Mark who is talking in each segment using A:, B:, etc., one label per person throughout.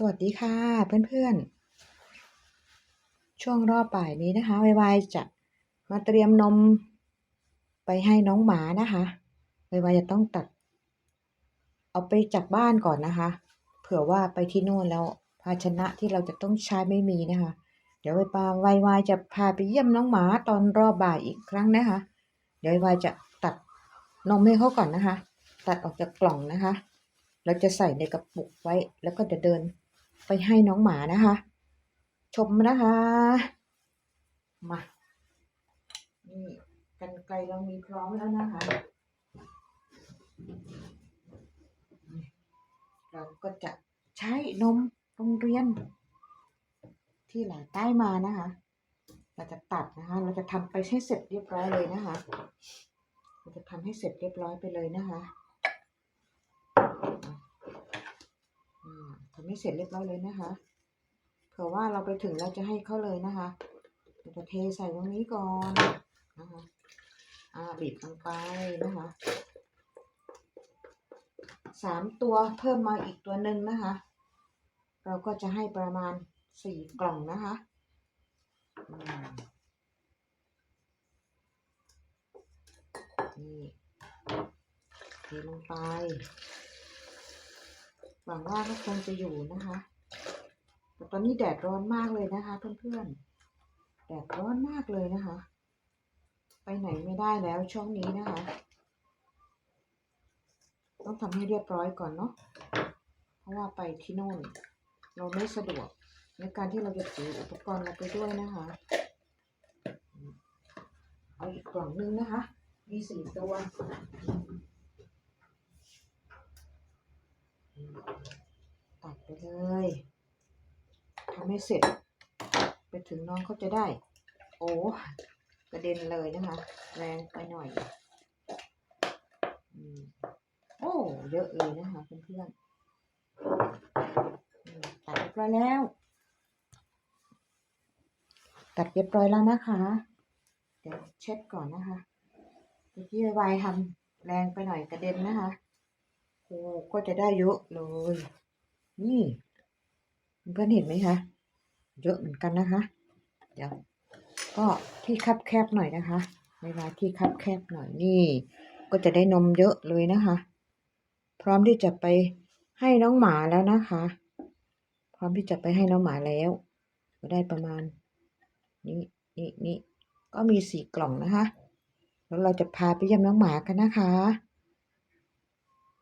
A: สวัสดีค่ะเพื่อนๆ ช่วงรอบบ่ายนี้นะคะวายวายจะมาเตรียมนมไปให้น้องหมานะคะวายวายจะต้องตัด เอาไปจากบ้านก่อนนะคะ เผื่อว่าไปที่โน่นแล้วภาชนะที่เราจะต้องใช้ไม่มีนะคะ เดี๋ยววายปาวายวายจะพาไปเยี่ยมน้องหมาตอนรอบบ่ายอีกครั้งนะคะ เดี๋ยววายวายจะตัดนมให้เขาก่อนนะคะ ตัดออกจากกล่องนะคะเราจะใส่ในกระปุกไว้แล้วก็จะเดิน ไปให้น้องหมานะคะ ชมนะคะ มานี่กันไกลเรามีพร้อมแล้วนะคะ เราก็จะใช้นมโรงเรียน ที่หลาใต้มานะคะ เราจะตัดนะคะ เราจะทำไปให้เสร็จเรียบร้อยเลยนะคะ เราจะทำให้เสร็จเรียบร้อยไปเลยนะคะอ่า ทำให้เสร็จเรียบร้อยเลยนะคะเผื่อว่าเราไปถึงเราจะให้เขาเลยนะคะเราจะเทใส่ตรงนี้ก่อนนะคะอ่าบีบลงไปนะคะสามตัวเพิ่มมาอีกตัวหนึ่งนะคะ เราก็จะให้ประมาณสี่กล่องนะคะนี่เทลงไป หวังว่าก็คงจะอยู่นะคะ แต่ตอนนี้แดดร้อนมากเลยนะคะ เพื่อนๆ แดดร้อนมากเลยนะคะ ไปไหนไม่ได้แล้วช่วงนี้นะคะ ต้องทำให้เรียบร้อยก่อนเนาะ เพราะว่าไปที่โน่น เราไม่สะดวกในการที่เราจะถืออุปกรณ์เราไปด้วยนะคะ เอาอีกกล่องนึงนะคะ มีสี่ตัว ตัดไปเลยทำให้เสร็จ ไปถึงน้องเขาจะได้ โอ้กระเด็นเลยนะคะ แรงไปหน่อยอืมโอ้เยอะเลยนะคะเพื่อนๆตัดเรียบร้อยแล้ว ตัดเรียบร้อยแล้วนะคะ เดี๋ยวเช็ดก่อนนะคะเมื่อกี้วายทำแรงไปหน่อยกระเด็นนะคะ โอ้ก็จะได้เยอะเลย นี่เพื่อนเห็นไหมคะ เยอะเหมือนกันนะคะ เดี๋ยว ก็ที่คับแคบหน่อยนะคะเวลาที่คับแคบหน่อยนี่ ก็จะได้นมเยอะเลยนะคะ พร้อมที่จะไปให้น้องหมาแล้วนะคะ พร้อมที่จะไปให้น้องหมาแล้ว ก็ได้ประมาณ นี่นี่นี่ก็มีสี่กล่องนะคะ แล้วเราจะพาไปเยี่ยมน้องหมากันนะคะ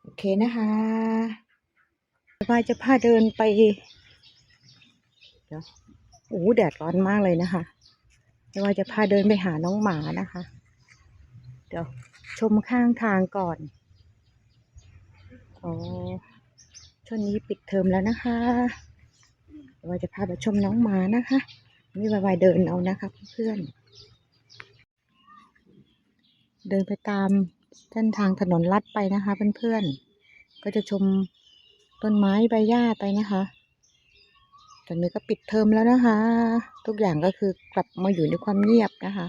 A: โอเคนะคะว่าจะพาเดินไป เดี๋ยวโอ้แดดร้อนมากเลยนะคะไม่ว่าจะพาเดินไปหาน้องหมานะคะ เดี๋ยวชมข้างทางก่อนอ๋อช่วงนี้ปิดเทอมแล้วนะคะเดี๋ยวว่าจะพาไปชมน้องหมานะคะนี่วายเดินเอานะคะเพื่อนเดินไปตาม เส้นทางถนนลัดไปนะคะเพื่อนๆ ก็จะชมต้นไม้ใบหญ้าไปนะคะตอนนี้ก็ปิดเทอมแล้วนะคะ ทุกอย่างก็คือกลับมาอยู่ในความเงียบนะคะ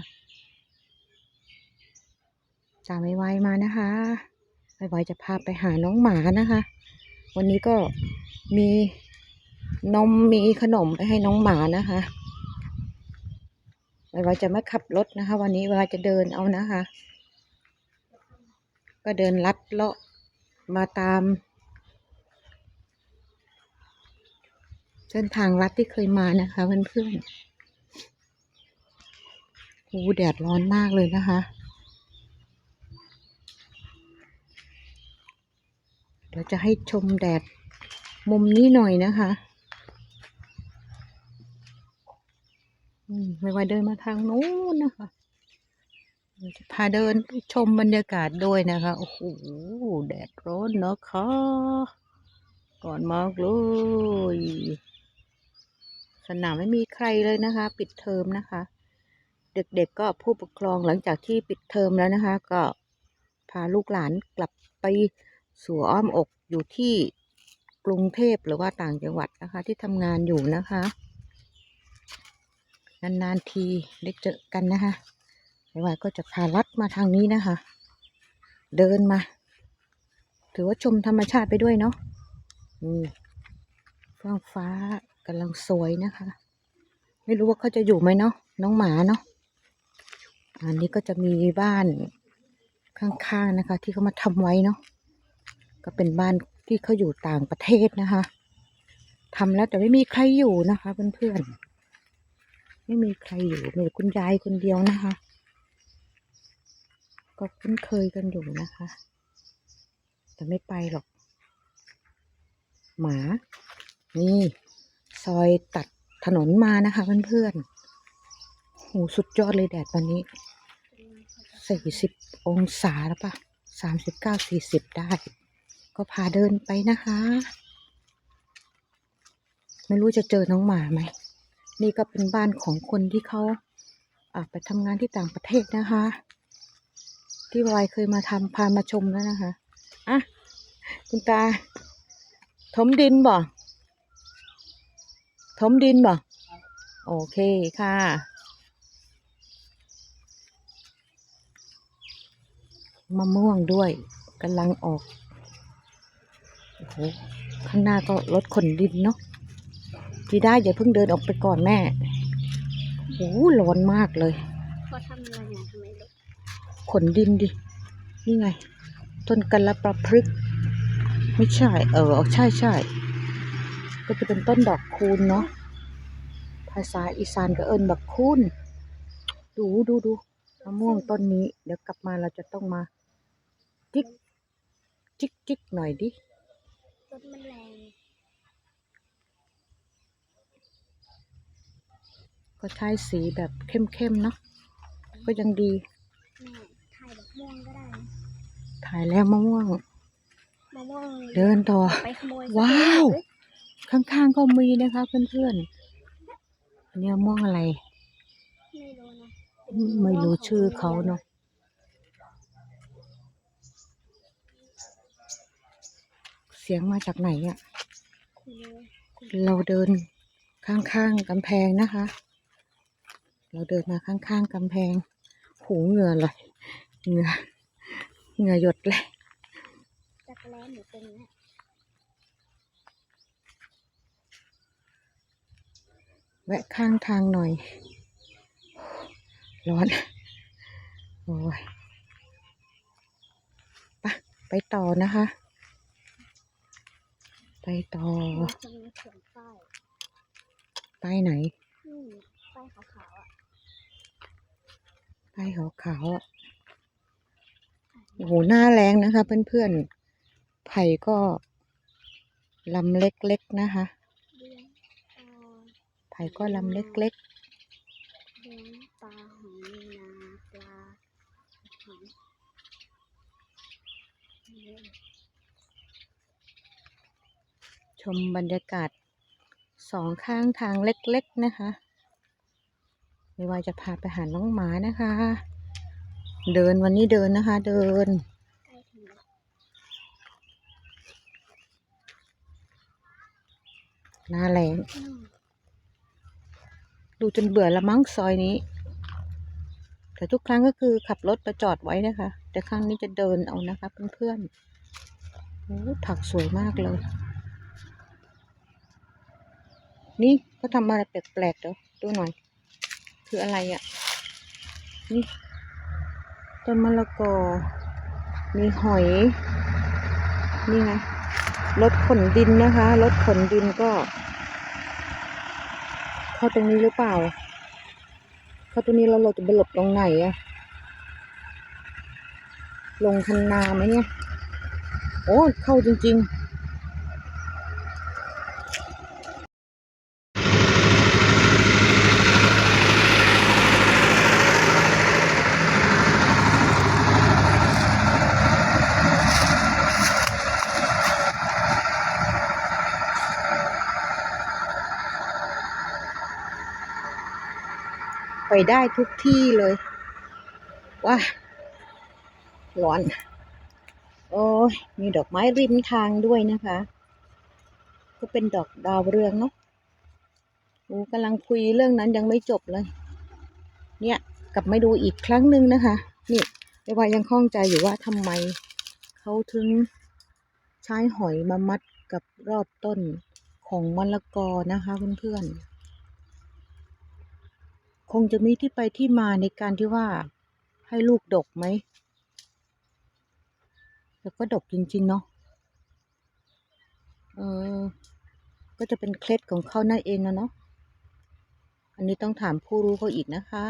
A: ตามไวมานะคะไวจะพาไปหาน้องหมานะคะ วันนี้ก็มีนมมีขนมไปให้น้องหมานะคะไวจะไม่ขับรถนะคะ วันนี้ไวๆจะเดินเอานะคะ ก็เดินลัดเลาะมาตาม เส้นทางลัดที่เคยมานะคะเพื่อนๆโอ้แดดร้อนมากเลยนะคะ เดี๋ยวจะให้ชมแดดมุมนี้หน่อยนะคะไม่ว่าเดินมาทางนู้นนะคะ จะพาเดินชมบรรยากาศด้วยนะคะ โอ้โห แดดร้อนเนาะคะก่อนมากเลย สนามไม่มีใครเลยนะคะ ปิดเทอมนะคะ เด็กๆก็ผู้ปกครองหลังจากที่ปิดเทอมแล้วนะคะ ก็พาลูกหลานกลับไปสู่อ้อมอกอยู่ที่กรุงเทพหรือว่าต่างจังหวัดนะคะ ที่ทำงานอยู่นะคะ นานๆทีได้เจอกันนะคะ ไม่ว่าก็จะพาลัดมาทางนี้นะคะ เดินมา ถือว่าชมธรรมชาติไปด้วยเนาะอืมฟ้าฟ้ากำลังสวยนะคะ ไม่รู้ว่าเขาจะอยู่ไหมเนาะน้องหมาเนาะอันนี้ก็จะมีบ้านข้างๆนะคะ ที่เขามาทำไว้เนาะก็เป็นบ้านที่เขาอยู่ต่างประเทศนะคะทำแล้วแต่ไม่มีใครอยู่นะคะเพื่อนๆไม่มีใครอยู่มีคุณยายคนเดียวนะคะ ก็คุ้นเคยกันอยู่นะคะ แต่ไม่ไปหรอก หมา นี่ ซอยตัดถนนมานะคะเพื่อนๆโหสุดยอดเลยแดดวันนี้สี่สิบองศาแล้วปะสามสิบเก้าสี่สิบได้ ก็พาเดินไปนะคะ ไม่รู้จะเจอน้องหมาไหม นี่ก็เป็นบ้านของคนที่เขาไปทำงานที่ต่างประเทศนะคะ ที่วายเคยมาทำพามาชมแล้วนะคะอะคุณตา ถมดินบ่ถมดินบ่โอเคค่ะ มะม่วงด้วยกำลังออกโอ้โหข้างหน้าก็รถขนดินเนาะจีได้อย่าเพิ่งเดินออกไปก่อนแม่โอ้ร้อนมากเลย
B: เขาทำอทำ
A: ขนดินดิ นี่ไง ต้นกันละประพฤกษ์ไม่ใช่ เออ ใช่ใช่ ก็จะเป็นต้นดอกคูณเนาะ ภาษาอีสานก็เอิญบักคูณ ดูดูดูมะม่วงต้นนี้ เดี๋ยวกลับมาเราจะต้องมา จิก จิกจิกหน่อยดิ
B: รถมันแรง
A: ก็ใช้สีแบบเข้มๆเนาะก็ยังดี
B: แม่ถ่ายแบบม่วงก็ได้นะ
A: ถ่ายแล้วมะม่วง
B: มะม่วง
A: เดินต่อ
B: ไปขโมย
A: ว้าว
B: เฮ้ย
A: ข้างๆก็มีนะคะเพื่อนๆอันนี้มะม่วงอะไร
B: ไม่รู้นะ
A: ไม่รู้ชื่อเขาเนาะเสียงมาจากไหนอะ่ะ
B: คุณรู้
A: เราเดินข้างๆกำแพงนะคะ เราเดินมาข้างๆกำแพง หูเหงื่อเลยเหงื่อ เหงื่อหยดเลย
B: จักรแล้หนูเป็นนะ
A: แวะข้างทางหน่อย ร้อน โอ้ยไปะไปต่อนะคะ ไปต่อ
B: หนูจะมีเขียนป้าย
A: ไปไหน
B: นี่ป้ายขาวๆอะ
A: ไปขาวๆอะ โอ้โหหน้าแรงนะคะ เพื่อนๆไผ่ก็ลำเล็กๆนะคะไผ่ก็ลำเล็ก
B: เลี้ยงปลาหอยนาปลาหอยเลี้ยง
A: ๆชมบรรยากาศสองข้างทางเล็กๆนะคะ ไม่ว่าจะพาไปหาน้องหมานะคะ เดินวันนี้เดินนะคะ เดิน หน้าแรงดูจนเบื่อละมั้งซอยนี้ แต่ทุกครั้งก็คือขับรถไปจอดไว้นะคะ แต่ครั้งนี้จะเดินเอานะคะเพื่อนๆโอ้ผักสวยมากเลย นี่ก็ทำอะไรแปลกๆเดี๋ยวดูหน่อย คืออะไรอะ่ะ นี่ ต้นมะละกอ มีหอย นี่ไง รถขนดินนะคะ รถขนดินก็เข้าตรงนี้หรือเปล่า เข้าตรงนี้เราเราจะไปหลบตรงไหนอะลงคันนาไหมเนี่ย โอ้ เข้าจริง ๆ ไปได้ทุกที่เลยว้าร้อน โอ้ยมีดอกไม้ริมทางด้วยนะคะ ก็เป็นดอกดาวเรืองเนาะโอ้กำลังคุยเรื่องนั้นยังไม่จบเลย เนี่ยกลับมาดูอีกครั้งหนึ่งนะคะ นี่ไอ้วายังข้องใจอยู่ว่าทำไมเขาถึงใช้หอยมามัดกับรอบต้นของมะละกอนะคะเพื่อนๆ คงจะมีที่ไปที่มาในการที่ว่าให้ลูกดกไหมแล้วก็ดกจริง ๆ เนาะเออ ก็จะเป็นเคล็ดของเขานั่นเองนะเนาะอันนี้ต้องถามผู้รู้เขาอีกนะคะ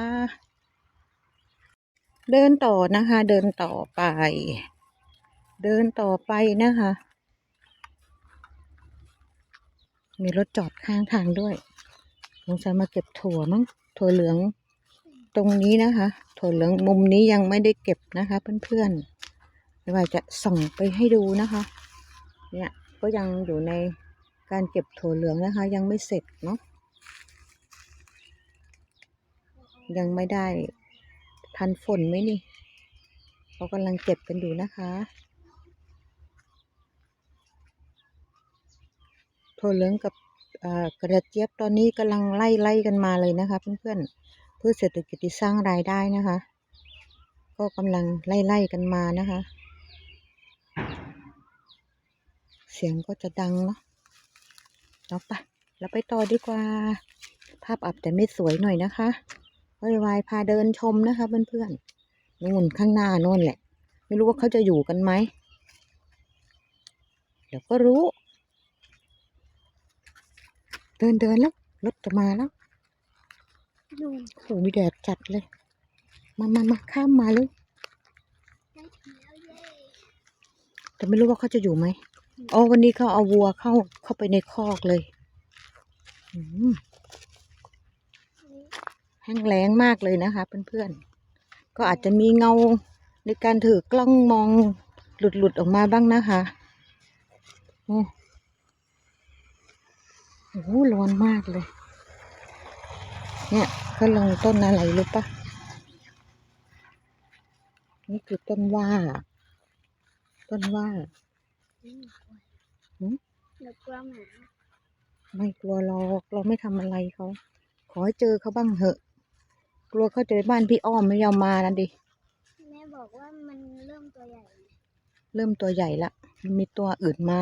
A: เดินต่อนะคะ เดินต่อไป เดินต่อไปนะคะ มีรถจอดข้างทางด้วยสงสัยมาเก็บถั่วมั้ง ถั่วเหลืองตรงนี้นะคะ ถั่วเหลืองมุมนี้ยังไม่ได้เก็บนะคะ เพื่อนๆไม่ว่าจะส่องไปให้ดูนะคะ เนี่ยก็ยังอยู่ในการเก็บถั่วเหลืองนะคะ ยังไม่เสร็จเนาะยังไม่ได้ทันฝนไหมนี่เขากำลังเก็บกันอยู่นะคะถั่วเหลืองกับ กระเจี๊ยบตอนนี้กำลังไล่ไล่กันมาเลยนะคะ เพื่อนๆเพื่อเศรษฐกิจที่สร้างรายได้นะคะ ก็กำลังไล่ไล่กันมานะคะ เสียงก็จะดังเนาะเราไปะเราไปต่อดีกว่า ภาพอับแต่ไม่สวยหน่อยนะคะวายวายพาเดินชมนะคะ เพื่อนๆนู่นข้างหน้าโน่นแหละ ไม่รู้ว่าเขาจะอยู่กันไหมเดี๋ยวก็รู้ เดินเดินแล้วรถจะมาแล้ว
B: นู่น
A: โอ้โหมีแดดจัดเลย มามามาข้ามมาเลย
B: ได้ถึงแล้วเย้
A: แต่ไม่รู้ว่าเขาจะอยู่ไหมอ๋อวันนี้เขาเอาวัวเข้าเข้าไปในคอกเลยอืมแห้งแล้งมากเลยนะคะเพื่อนๆ ก็อาจจะมีเงาในการถือกล้องมองหลุดๆออกมาบ้างนะคะ โอ้ โหร้อนมากเลย เนี่ยเขาลงต้นอะไรรู้ปะนี่คือต้นว่า ต้นว่า
B: อืม
A: หืม
B: เดี๋ยวกลัวหมา
A: ไม่กลัวหรอกเราไม่ทำอะไรเขา ขอให้เจอเขาบ้างเหอะ กลัวเขาจะไปบ้านพี่อ้อมไม่ยอมมานั่นดิ
B: แม่บอกว่ามันเริ่มตัวใหญ่
A: เริ่มตัวใหญ่ละมันมีตัวอื่นมา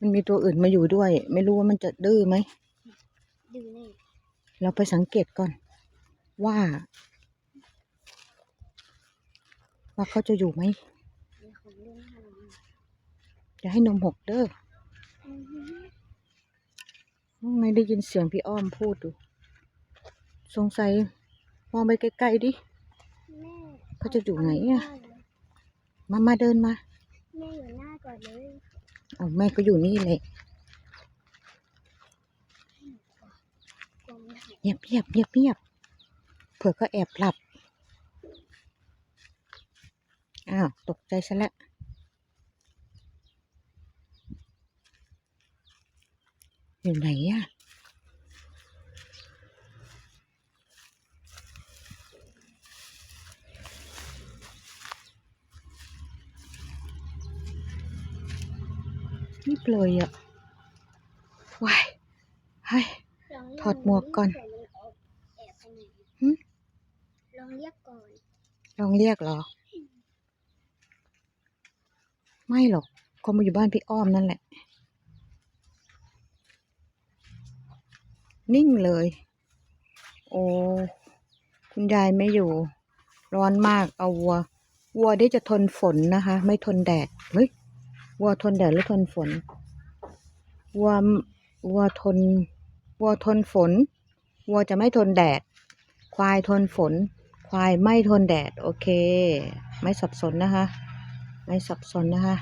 A: มันมีตัวอื่นมาอยู่ด้วย ไม่รู้ว่ามันจะดื้อไหม
B: ดื้อแน่
A: เราไปสังเกตก่อน ว่า ว่าเขาจะอยู่ไหม
B: มีของเล่นขนม
A: อย่าให้นมหกเด้อ
B: อือหือ
A: ไม่ได้ยินเสียงพี่อ้อมพูดดู สงสัยมองไปไกลๆดิ
B: แม่
A: เขาจะอยู่ไหนอะ
B: เาเลย
A: มามาเดินมา
B: แม่อยู่หน้าก่อนเลย
A: เอแม่ก็อยู่นี่เลย
B: กลัวมันหาย
A: เงียบเงียบเงียบเงียบเผื่อก็แอบหลับ อ้าว ตกใจซะแล้วอยู่ไหนอะ นี่เลยอะว้ายเฮ้ย
B: ลงเรีย
A: ถอดหมวกก่อน
B: เผื่มันออกแอบไปไหน
A: หึ
B: ลองเรียกก่อน
A: ลองเรียกเหรอ ไม่หรอกเขามาอยู่บ้านพี่อ้อมนั่นแหละ นิ่งเลย โอ้คุณยายไม่อยู่ ร้อนมากเอาวัว วัวได้จะทนฝนนะคะ ไม่ทนแดด เฮ้ย วัวทนแดดหรือทนฝน วัววัวทน วัวทนฝน วัวจะไม่ทนแดด ควายทนฝน ควายไม่ทนแดด โอเค ไม่สับสนนะคะ ไม่สับสนนะคะ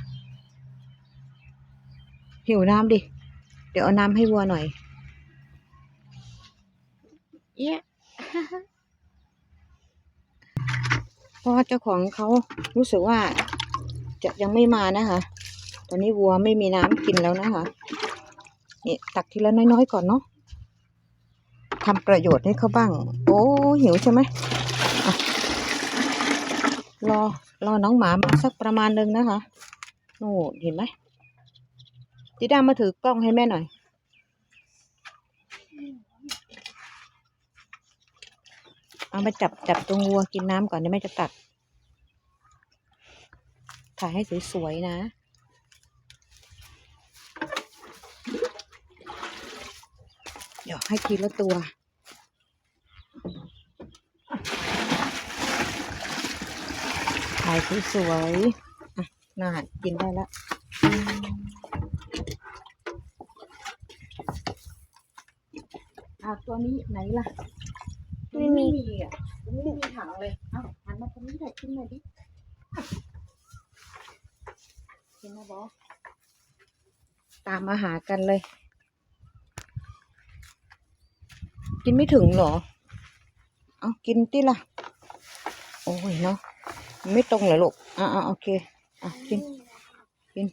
A: หิวน้ำดิ เดี๋ยวเอาน้ำให้วัวหน่อยเอ๊ะเพราะว่าเจ้าของเขารู้สึกว่าจะยังไม่มานะคะ ตอนนี้วัวไม่มีน้ำกินแล้วนะคะนี่ตักทีละน้อยๆก่อนเนาะทำประโยชน์ให้เขาบ้าง โอ้หิวใช่ไหมรอรอน้องหมามาสักประมาณหนึ่งนะคะโน่เห็นไหมจีดามาถือกล้องให้แม่หน่อย เอามาจับจับตรงวัวกินน้ำก่อนเดี๋ยวแม่จะตักถ่ายให้สวยๆนะ เดี๋ยว ให้ทีละตัว ถ่ายสวยๆอะน่ากินได้แล้วอะตัวนี้ไหนล่ะ
B: ไม่มี
A: อะไม่มีถังเลยเอ้าหันมาตรงนี้หน่อยกินหน่อยดิอะกินนะบอสตามมาหากันเลย กินไม่ถึงเหรอ เอากินติล่ะ โอ้ยเนาะไม่ตรงเหรอลูก อ่าโอเค อะกิน กิน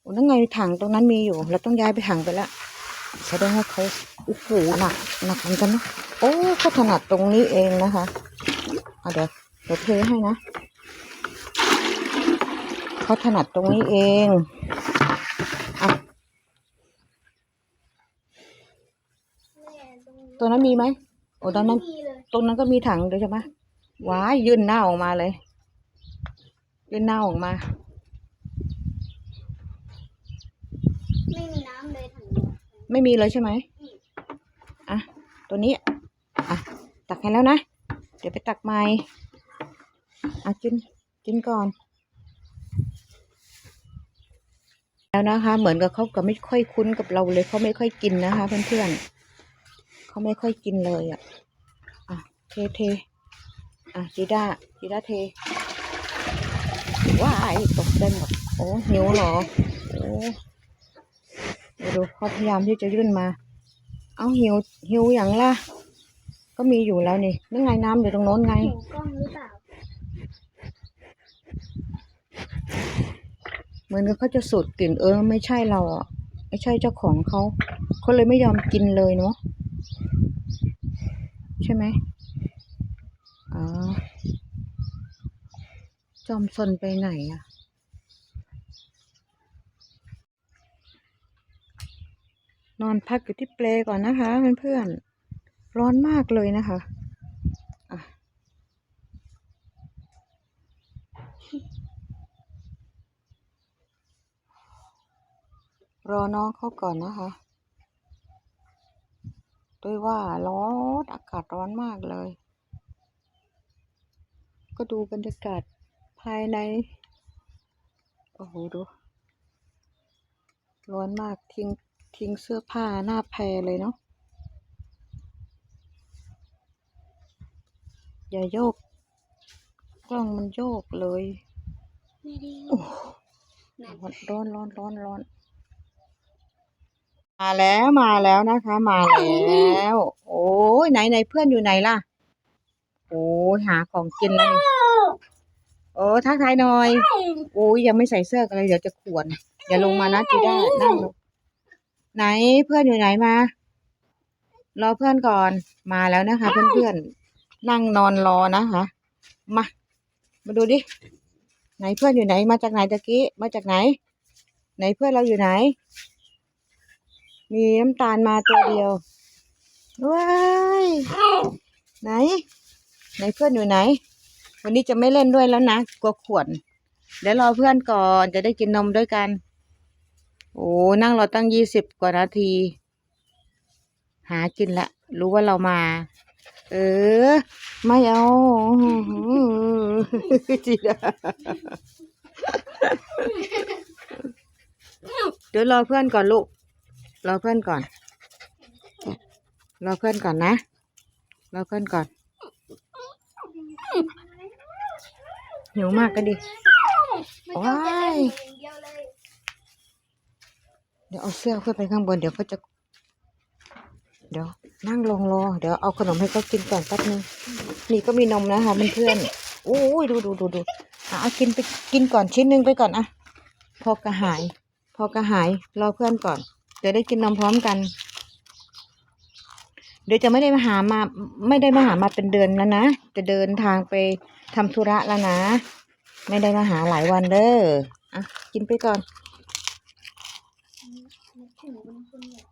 A: โอ้นั่นไงถังตรงนั้นมีอยู่ เราต้องย้ายไปถังไปละแสดงว่าเขาโอ้โหหนักหนักเหมือนกันนะโอ้เขาถนัดตรงนี้เองนะคะเอาเดี๋ยวเดี๋ยวเทให้นะเขาถนัดตรงนี้เองอะ
B: แม่ ตรงนี้
A: ตัวนั้นมีไหมโอ้ตอนนั้น
B: ไม่มีเลย
A: ตรงนั้นก็มีถังด้วยใช่ไหมว้ายยื่นหน้าออกมาเลย ยื่นหน้าออกมา
B: ไม่มีน้ำเลยถังนี้
A: ไม่มีเลยใช่ไหมอะ ตัวนี้ อะ ตักให้แล้วนะ เดี๋ยวไปตักใหม่อะกิน กินก่อน แล้วนะคะ เหมือนกับเขาก็ไม่ค่อยคุ้นกับเราเลยเขาไม่ค่อยกินนะคะเพื่อนๆ เขาไม่ค่อยกินเลยอะ อะ เทเทอะจีด้าจีด้าเท ว้ายตกได้หมดโอ้หิวเหรอ โอ้ดูดูเขาพยายามที่จะยื่นมา เอาหิวหิวอย่างล่ะ ก็มีอยู่แล้วนี่นี่ไงน้ำอยู่ตรงโน้นไง
B: หูกล้องหรือเปล่า
A: เหมือนกับเขาจะสูดกลิ่นเออ ไม่ใช่เราอะ ไม่ใช่เจ้าของเขาเขาเลยไม่ยอมกินเลยเนาะ ใช่ไหมอ๋อ จอมซนไปไหนอะ นอนพักอยู่ที่เปลก่อนนะคะเพื่อนๆ ร้อนมากเลยนะคะอะรอน้องเขาก่อนนะคะ ด้วยว่าร้อนอากาศร้อนมากเลย ก็ดูบรรยากาศภายใน โอ้โหดู ร้อนมากทิ้งทิ้งเสื้อผ้าหน้าแพรเลยเนาะอย่าโยก กล้องมันโยกเลย
B: ไม่ได้
A: โอ้
B: นั่น
A: ร้อนร้อนร้อนร้อน มาแล้วมาแล้วนะคะ มาแล้ว โอ้ยไหนไหนเพื่อนอยู่ไหนล่ะ โอ้ยหาของกินแล้วนี่โอ้ทักทายหน่อยโอ้ยยังไม่ใส่เสื้อกันเลยเดี๋ยวจะขวนอย่าลงมานะจีด้านั่งลงไหนเพื่อนอยู่ไหนมารอเพื่อนก่อนมาแล้วนะคะ เพื่อนๆนั่งนอนรอนะคะมามาดูดิไหนเพื่อนอยู่ไหนมาจากไหนตะกี้มาจากไหน ไหนเพื่อนเราอยู่ไหน มีน้ำตาลมาตัวเดียวว้ายไหน ไหนเพื่อนอยู่ไหน วันนี้จะไม่เล่นด้วยแล้วนะกลัวขวน เดี๋ยวรอเพื่อนก่อนจะได้กินนมด้วยกัน โอ้นั่งรอตั้งยี่สิบกว่านาที หากินละ รู้ว่าเรามา เออ ไม่เอาจีดาเดี๋ยวรอเพื่อนก่อนลูก รอเพื่อนก่อนรอเพื่อนก่อนนะรอเพื่อนก่อน หิวมากก็ดิ
B: ไม่ต้องจะเล่นอย่างเดียวเลย
A: เดี๋ยวเอาเสื้อขึ้นไปข้างบนเดี๋ยวเขาจะ เดี๋ยวนั่งลงรอเดี๋ยวเอาขนมให้เขากินก่อนแป๊บนึงนี่ก็มีนมนะคะเพื่อนๆโอ้ยดูดูดูดูอะเอากินไปกินก่อนชิ้นหนึ่งไปก่อนอะพอกระหาย พอกระหายรอเพื่อนก่อน เดี๋ยวได้กินนมพร้อมกัน เดี๋ยวจะไม่ได้มาหามา ไม่ได้มาหามาเป็นเดือนแล้วนะ จะเดินทางไปทำธุระแล้วนะ ไม่ได้มาหาหลายวันเด้ออะกินไปก่อน
B: เนี่ย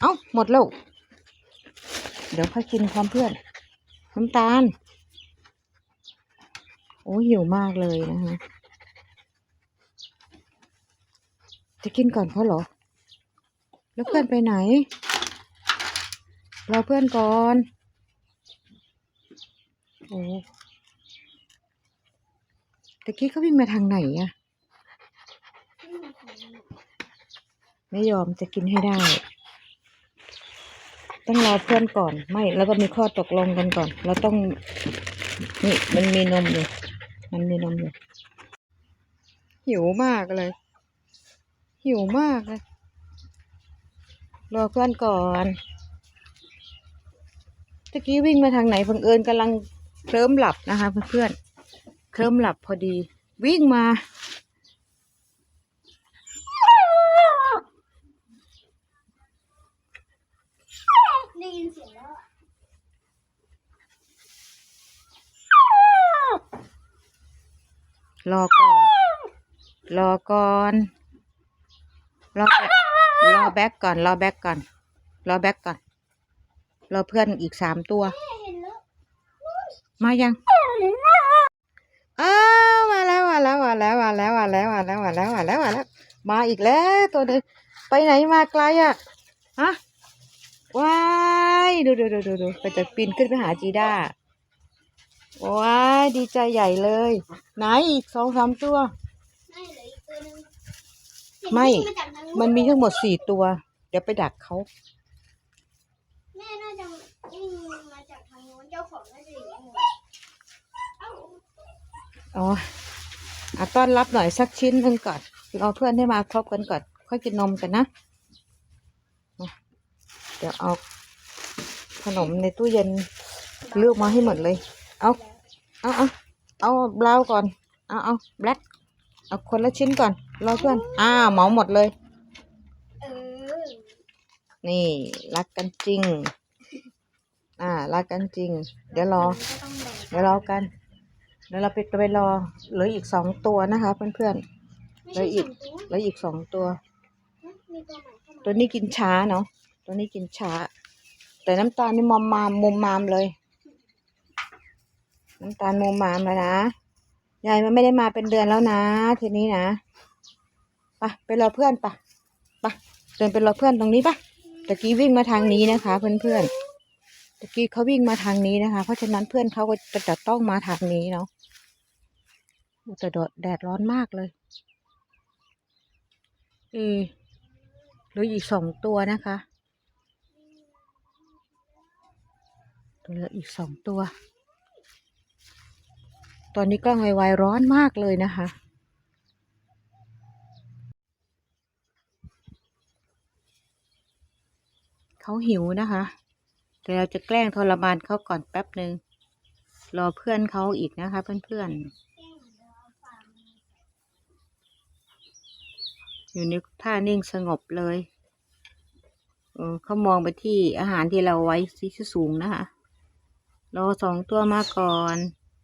A: เอ้าหมดแล้ว เดี๋ยวค่อยกินพร้อมเพื่อน น้ำตาล โอ้หิวมากเลยนะคะ จะกินก่อนเขาเหรอ แล้วเพื่อนไปไหน เรอเพื่อนก่อน โอ้ตะกี้เขาวิ่งมาทางไหนอะไม่ยอมจะกินให้ได้ ต้องรอเพื่อนก่อน ไม่ แล้วก็มีข้อตกลงกันก่อน เราต้อง นี่ มันมีนมอยู่ มันมีนมอยู่ หิวมากเลย หิวมากเลยรอเพื่อนก่อนตะกี้วิ่งมาทางไหนบังเอิญกำลังเคลิ้มหลับนะคะ เพื่อนๆ เคลิ้มหลับพอดี วิ่งมา
B: ได้ยินเสียงแล้วอะ
A: รอก่อน รอก่อน รอแบ็ครอแบ็กก่อน รอแบ็กก่อน รอแบ็กก่อน รอเพื่อนอีกสามตัว
B: มา
A: ยังอ้าวมาแล้วมาแล้วมาแล้วมาแล้วมาแล้วมาแล้วมาแล้วมาแล้วมาแล้ว มาอีกแล้วตัวนึงไปไหนมาไกลอะฮะว้ายดูดูดูดูดูไปจะปีนขึ้นไปหาจีด้าว้ายดีใจใหญ่เลย ไหนอีกสองสามตัว
B: ไม่เหลืออีกตัวหนึงเห็น
A: ไม่
B: วิ่งาจากทางนู้
A: มันมีทั้งหมดสี่ตัว เดี๋ยวไปดักเขา
B: แม่น่าจะวิ่งมาจากทางนู้นเจ้าของน่าจะอยู่ข้างบนเอ้า
A: อ๋ออะต้อนรับหน่อยสักชิ้นหนึ่งก่อนรอเพื่อนให้มาครบกันก่อน ค่อยกินนมกันนะมาเดี๋ยวเอาขนมในตู้เย็นเลือกมาให้หมดเลย เอาเอาเอาเอาบราวน์ก่อน เอาเอาแบล็ค เอาคนละชิ้นก่อน รอเพื่อน อ้าวเหมาหมดเลย
B: เออ
A: นี่รักกันจริง อ่ารักกันจริง เดี๋ยวรอ
B: ก็ต้องแบ่ง
A: เดี๋ยวรอกัน เดี๋ยวเราไปไปรอเหลืออีกสองตัวนะคะเพื่อน
B: ไม่ใช่
A: แล้วอีก
B: สองตัว
A: ๆเหลืออีกสองตัว
B: มีตัวใหม่เข้ามา
A: ตัวนี้กินช้าเนาะ ตัวนี้กินช้า แต่น้ำตาลนี่มอมมามมุมมามเลย น้ำตาลมุมมามแล้วนะ ยายมันไม่ได้มาเป็นเดือนแล้วนะ ทีนี้นะไปไปรอเพื่อนปะปะเดินไปรอเพื่อนตรงนี้ปะตะกี้วิ่งมาทางนี้นะคะ เพื่อนๆตะกี้เขาวิ่งมาทางนี้นะคะ เพราะฉะนั้นเพื่อนเขาก็จะจะต้องมาทางนี้เนาะอู้แต่แดดร้อนมากเลยเออเหลืออีกสองตัวนะคะเหลืออีกสองตัว ตอนนี้กล้องไวๆร้อนมากเลยนะคะ เขาหิวนะคะ แต่เราจะแกล้งทรมานเขาก่อนแป๊บหนึ่งรอเพื่อนเขาอีกนะคะ เพื่อนๆ อยู่ในท่านิ่งสงบเลยเออเขามองไปที่อาหารที่เราไว้ที่สูงนะคะ รอสองตัวมาก่อน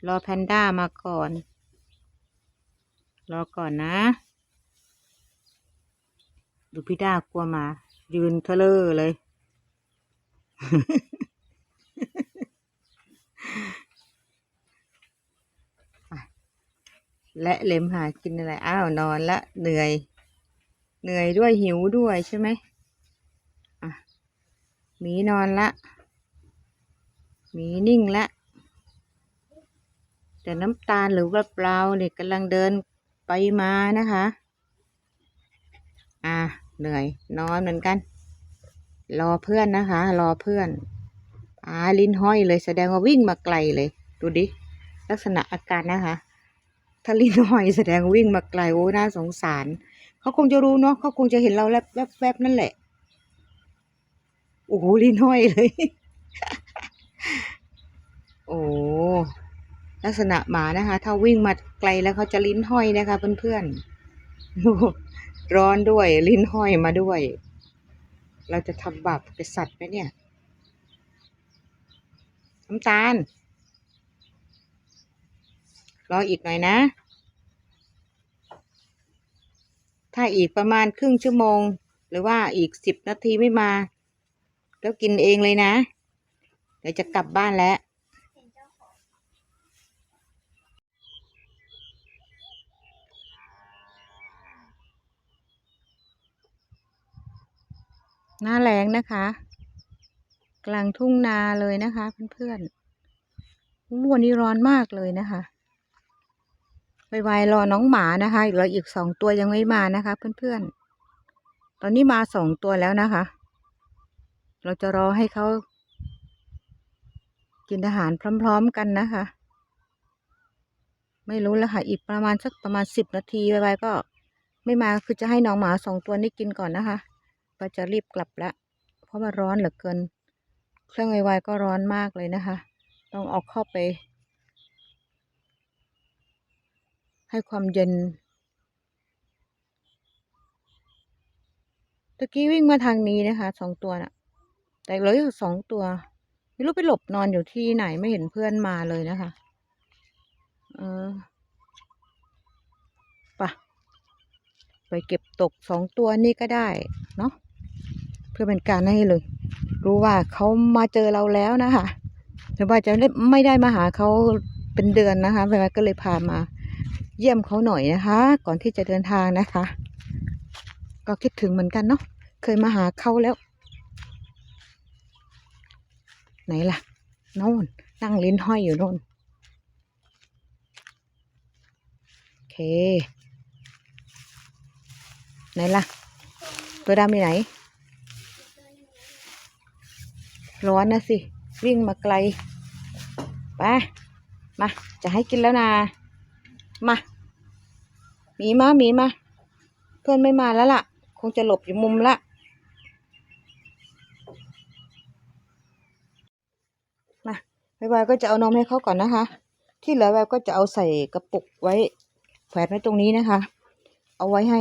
A: รอแพนด้ามาก่อน รอก่อนนะ ดูพี่ด้ากลัวมา ยืนเทเลอร์เลย และเล็มหากินอะไร อ้าว นอนละ เหนื่อย เหนื่อยด้วยหิวด้วยใช่ไหมอะหมีนอนละหมีนิ่งละ แต่น้ำตาลหรือว่าเปล่าเนี่ยกำลังเดินไปมานะคะ อะเหนื่อย นอนเหมือนกัน รอเพื่อนนะคะ รอเพื่อนอาลิ้นห้อยเลยแสดงว่าวิ่งมาไกลเลย ดูดิ ลักษณะอาการนะคะถ้าลิ้นห้อยแสดงว่าวิ่งมาไกลโอ้น่าสงสาร เขาคงจะรู้เนาะเขาคงจะเห็นเราแวบแวบแวบนั่นแหละโอ้ลิ้นห้อยเลย โอ้ ลักษณะหมานะคะ ถ้าวิ่งมาไกลแล้วเขาจะลิ้นห้อยนะคะ เพื่อนๆร้อนด้วยลิ้นห้อยมาด้วย เราจะทำบาปกับสัตว์ไหมเนี่ยน้ำตาล รออีกหน่อยนะ ถ้าอีกประมาณครึ่งชั่วโมง หรือว่าอีกสิบนาทีไม่มา แล้วกินเองเลยนะ เดี๋ยวจะกลับบ้านแล้ว
B: เห็นเจ้าของ
A: หน้าแรงนะคะ กลางทุ่งนาเลยนะคะเพื่อนๆวันนี้ร้อนมากเลยนะคะไวๆรอน้องหมานะคะอีกแล้วอีกสองตัวยังไม่มานะคะ เพื่อนๆ ตอนนี้มาสองตัวแล้วนะคะ เราจะรอให้เขากินอาหารพร้อมๆกันนะคะ ไม่รู้แล้วค่ะ อีกประมาณสักประมาณสิบนาทีไวๆก็ไม่มาคือจะให้น้องหมาสองตัวนี้กินก่อนนะคะ ก็จะรีบกลับละ เพราะว่าร้อนเหลือเกิน เครื่องไวๆก็ร้อนมากเลยนะคะ ต้องเอาเข้าไป ให้ความเย็นตะกี้วิ่งมาทางนี้นะคะสองตัวน่ะ แต่เหลืออยู่สองตัว ไม่รู้ไปหลบนอนอยู่ที่ไหนไม่เห็นเพื่อนมาเลยนะคะเออไปะไปเก็บตกสองตัวนี่ก็ได้ เนาะ เพื่อเป็นการให้เลย รู้ว่าเขามาเจอเราแล้วนะคะแต่ว่าจะไม่ได้มาหาเขาเป็นเดือนนะคะเวลาก็เลยพามาเยี่ยมเขาหน่อยนะคะ ก่อนที่จะเดินทางนะคะ ก็คิดถึงเหมือนกันเนาะเคยมาหาเขาแล้ว ไหนล่ะโน่นนั่งลิ้นห้อยอยู่โน่นโอเค ไหนล่ะ ตัวดำอยู่ไหน ร้อนนะสิ วิ่งมาไกลไปมา จะให้กินแล้วนะ มาหมีมาหมีมา เพื่อนไม่มาแล้วล่ะ คงจะหลบอยู่มุมละมาไวๆก็จะเอานมให้เขาก่อนนะคะ ที่เหลือไวก็จะเอาใส่กระปุกไว้ แขวนไว้ตรงนี้นะคะ เอาไว้ให้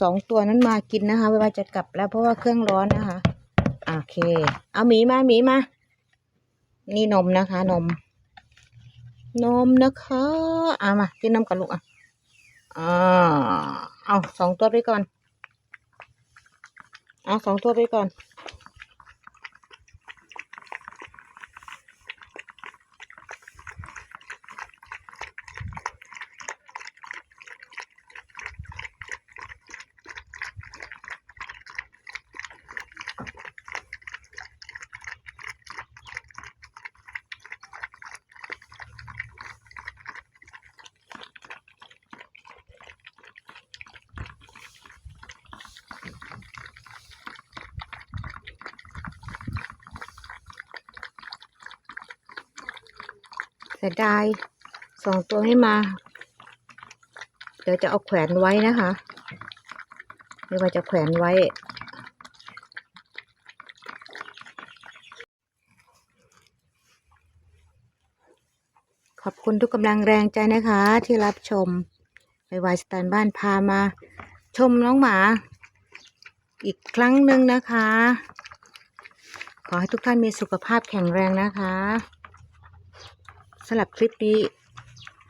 A: สองตัวนั้นมากินนะคะไวๆจะกลับแล้วเพราะว่าเครื่องร้อนนะคะ โอเค เอาหมีมาหมีมา นี่นมนะคะ นม นมนะคะเอามากินนมกับลูกอะอ่าเอาสองตัวไปก่อน เอาสองตัวไปก่อน สียดายสองตัวไม่มา เดี๋ยวจะเอาแขวนไว้นะคะไม่ว่าจะแขวนไว้ ขอบคุณทุกกำลังแรงใจนะคะ ที่รับชมไปวายสแตนบ้านพามา ชมน้องหมา อีกครั้งหนึ่งนะคะ ขอให้ทุกท่านมีสุขภาพแข็งแรงนะคะ สำหรับคลิปนี้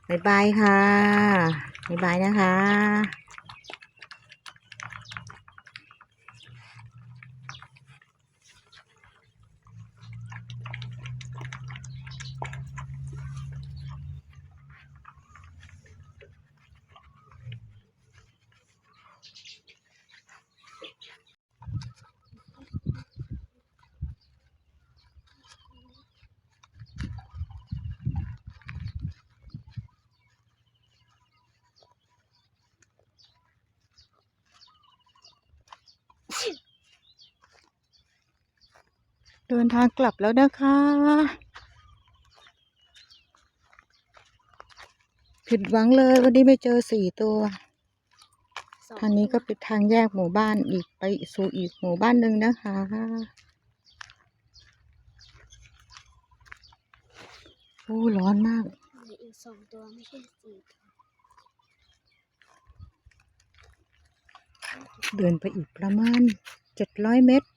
A: บายบายค่ะบายบายนะคะ เดินทางกลับแล้วนะคะผิดหวังเลยวันนี้ไม่เจอสี่ตัวทางนี้ก็เป็นทางแยกหมู่บ้านอีกไปสู่อีกหมู่บ้านหนึ่งนะคะ โอ้ร้อนมาก
B: เหลืออีกสองตัวไม่ใช่สี่ตัว
A: เดินไปอีกประมาณเจ็ดร้อยเมตร